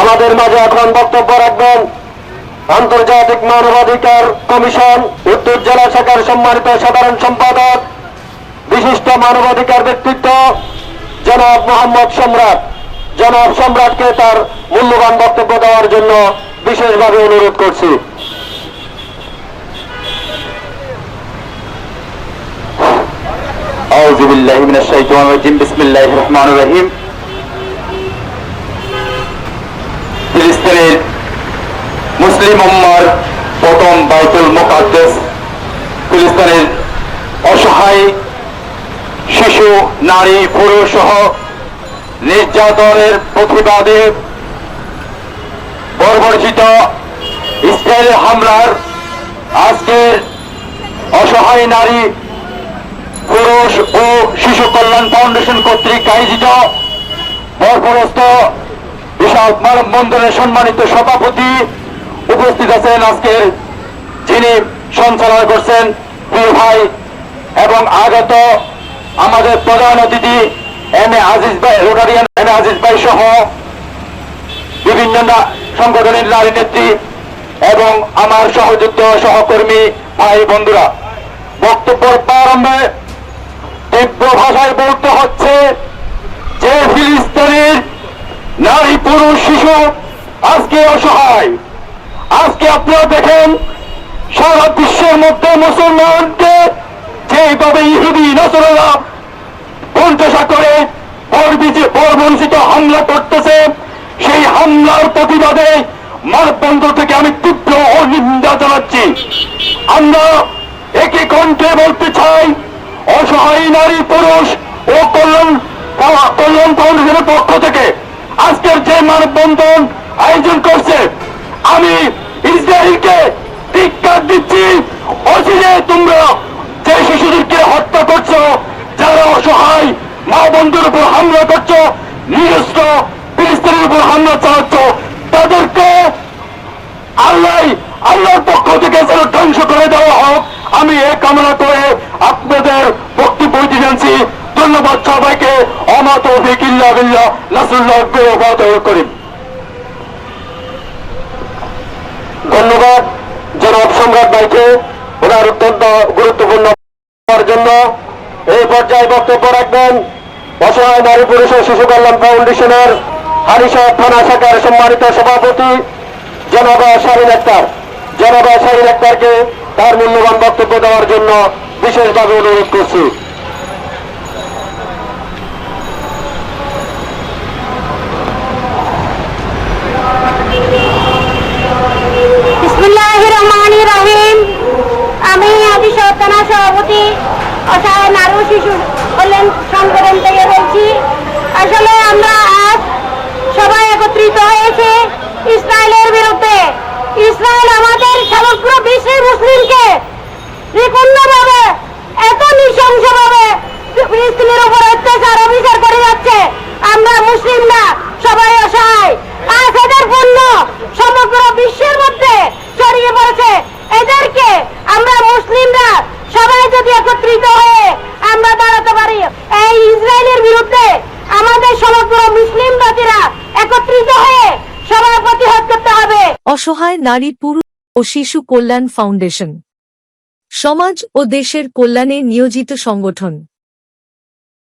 আমাদের মাঝে এখন বক্তব্য রাখবেন আন্তর্জাতিক মানবাধিকার কমিশন উত্তর জেলা শাখার সম্মানিত সাধারণ সম্পাদক বিশিষ্ট মানবাধিকার ব্যক্তিত্ব জনাব মোহাম্মদ সম্রাট জনাব সম্রাটকে তার মূল্যবান বক্তব্য দেওয়ার জন্য বিশেষভাবে অনুরোধ করছি أعوذ بالله من الشيطان الرجيم بسم الله الرحمن الرحيم মুসলিম উম্মার প্রথম বাইতুল মুকাদ্দাস ফিলিস্তিনের অসহায় শিশু, নারী, পুরুষ সহ নির্যাতনের প্রতিবাদে বর্বরচিত ইসরায়েলের হামলার আজকের অসহায় নারী, পুরুষ ও শিশু কল্যাণ ফাউন্ডেশন কর্তৃক আয়োজিত বরপরস্ত বিশাল মানববন্ধনের সম্মানিত সভাপতি উপস্থিত আছেন আজকের যিনি সঞ্চালনা করছেন প্রিয় ভাই এবং আগত আমাদের প্রধান অতিথি এম এ আজিজ ভাই, রোটারিয়ান এম এ আজিজ ভাই সহ বিভিন্ন সংগঠনের নারী নেত্রী এবং আমার সহযুক্ত সহকর্মী ভাই বন্ধুরা। বক্তব্য প্রারম্ভে তীব্র ভাষায় বলতে হচ্ছে যে ফিলিস্তিনের নারী পুরুষ শিশু আজকে অসহায়। আজকে আপনারা দেখেন, সারা বিশ্বের মধ্যে মুসলমানকে যেভাবে ইহুদি নসররা পঞ্চাশা করে বর্বঞ্চিত হামলা করতেছে, সেই হামলার প্রতিবাদে মানববন্ধ থেকে আমি তীব্র অনিন্দা জানাচ্ছি। আমরা একে কণ্ঠে বলতে চাই, অসহায় নারী পুরুষ ও কল্যাণ কল্যাণ ফাউন্ডেশনের পক্ষ থেকে আজকের যে মানববন্ধন আয়োজন করছে আমি ইসরায়েলকে ধিক্কার দিচ্ছি? অচিরে তোমরা যে শিশুদেরকে হত্যা করছ, যারা অসহায় মা বন্ধুর উপর হামলা করছ নিরস্ত্র ফিলিস্তিনের উপর হামলা চালাচ্ছ, তাদেরকে আল্লাহ, আল্লাহর পক্ষ থেকে যেন ধ্বংস করে দেওয়া হোক। আমি এ কামনা করে আপনাদের বক্তব্য জানছি। ধন্যবাদ সবাইকে। অমাত বিল্লাহ। নাসুল্লাহ করিম। ধন্যবাদ। জনাব সম্রাট ভাইকে ওনার অত্যন্ত গুরুত্বপূর্ণ জন্য। এই পর্যায়ে বক্তব্য রাখবেন অসহায় নারী পুরুষ ও শিশু কল্যাণ ফাউন্ডেশনের হালিশা থানা শাখার সম্মানিত সভাপতি জনাবা শাহিন আক্তার জনাবা শাহিন আক্তারকে তার মূল্যবান বক্তব্য দেওয়ার জন্য বিশেষভাবে অনুরোধ করছি বিসমিল্লাহ রহমান রহিম আমি আদি সত্তানা সভাপতি অসহায় নারী ও শিশু কল্যাণ সংগঠন থেকে বলছি আসলে আমরা আজ সবাই একত্রিত হয়েছে ইসরায়েলের বিরুদ্ধে। ইসরায়েল আমাদের সমগ্র বিশ্বের মুসলিমকে বিপন্নভাবে এত নৃশংসভাবে ফিলিস্তিনের উপর অত্যাচার অবিচার করে যাচ্ছে আমরা মুসলিম না সবাই অসহায় আজ এদের পণ্য সমগ্র বিশ্বের মধ্যে ছড়িয়ে পড়েছে এদেরকে আমরা মুসলিমরা সবাই যদি একত্রিত হয়ে আমরা দাঁড়াতে পারি এই ইসরায়েলের বিরুদ্ধে আমাদের সমগ্র মুসলিম জাতিরা একত্রিত হয়ে সবার প্রতিহত করতে হবে। অসহায় নারী, পুরুষ ও শিশু কল্যাণ ফাউন্ডেশন। সমাজ ও দেশের কল্যাণে নিয়োজিত সংগঠন।